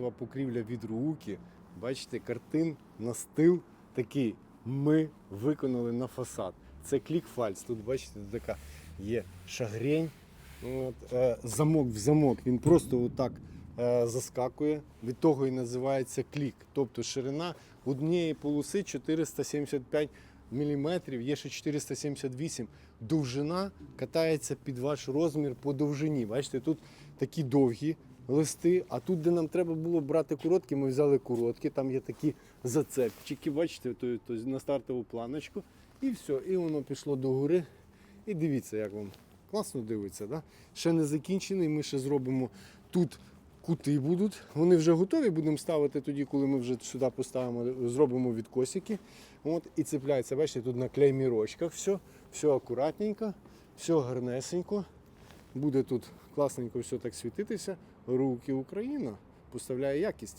покрівля від руки. Бачите, картин на стил такий. Ми виконали на фасад. Це клік-фальц. Тут бачите, така є шагрень. От, е, замок в замок. Він просто отак е, заскакує. Від того і називається клік. Тобто ширина однієї полоси 475 мм, є ще 478. Довжина катається під ваш розмір по довжині. Бачите, тут такі довгі листи, а тут, де нам треба було брати короткі, ми взяли короткі, там є такі зацепчики, бачите, то, то на стартову планочку. І все, і воно пішло до гори. І дивіться, як вам класно дивиться. Да? Ще не закінчений, ми ще зробимо тут. Кути будуть, вони вже готові, будемо ставити тоді, коли ми вже сюди поставимо, зробимо відкосики. От, і цепляється, бачите, тут на клеймірочках все, все акуратненько, все гарнесенько. Буде тут класненько все так світитися. Руки Україна поставляє якість.